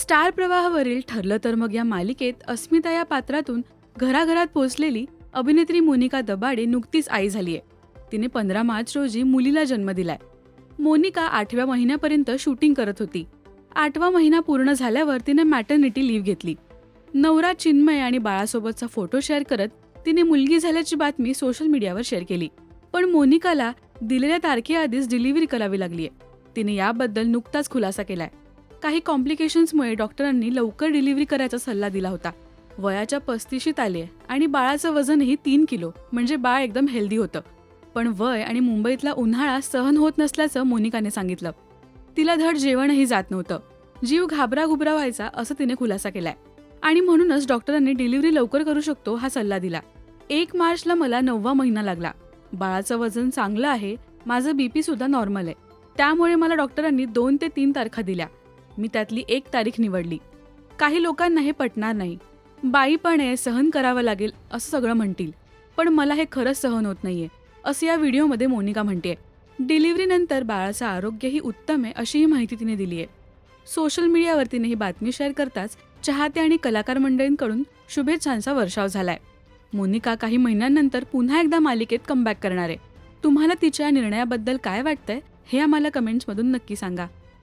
Star प्रवाहावरील ठरलं तर मग या मालिकेत अस्मिता या पात्रातून घराघरात पोचलेली अभिनेत्री मोनिका दबाडे नुकतीच आई झालीय. तिने पंधरा मार्च रोजी मुलीला जन्म दिलाय. मोनिका आठव्या महिन्यापर्यंत शूटिंग करत होती. आठवा महिना पूर्ण झाल्यावर तिने मॅटर्निटी लीव्ह घेतली. नवरा चिन्मय आणि बाळासोबतचा फोटो शेअर करत तिने मुलगी झाल्याची बातमी सोशल मीडियावर शेअर केली. पण मोनिकाला दिलेल्या तारखेआधीच डिलिव्हरी करावी लागलीय. तिने याबद्दल नुकताच खुलासा केलाय. काही कॉम्प्लिकेशन्समुळे डॉक्टरांनी लवकर डिलिव्हरी करायचा सल्ला दिला होता. वयाच्या पस्तीशीत आले आणि बाळाचं वजनही तीन किलो म्हणजे बाळ एकदम हेल्दी होतं. पण वय आणि मुंबईतला उन्हाळा सहन होत नसल्याचं मोनिकाने सांगितलं. तिला धड जेवणही जात नव्हतं. जीव घाबरा घुबरा व्हायचा असं तिने खुलासा केलाय. आणि म्हणूनच डॉक्टरांनी डिलिव्हरी लवकर करू शकतो हा सल्ला दिला. एक मार्चला मला नववा महिना लागला. बाळाचं वजन चांगलं आहे माझं बीपी सुद्धा नॉर्मल आहे. त्यामुळे मला डॉक्टरांनी दोन ते तीन तारखा दिल्या. मी त्यातली एक तारीख निवडली. काही लोकांना हे पटणार नाही. बाईपणे आहे सहन करावं लागेल असं सगळं म्हणतील. पण मला हे खरंच सहन होत नाहीये असं या व्हिडिओमध्ये मोनिका म्हणते डिलिव्हरीनंतर बाळाचं आरोग्यही उत्तम आहे अशीही माहिती तिने दिली आहे सोशल मीडियावर तिने ही बातमी शेअर करताच चाहते आणि कलाकार मंडळींकडून शुभेच्छांचा वर्षाव झालाय. मोनिका काही महिन्यांनंतर पुन्हा एकदा मालिकेत कमबॅक करणार आहे. तुम्हाला तिच्या या निर्णयाबद्दल काय वाटतंय हे आम्हाला कमेंट्समधून नक्की सांगा.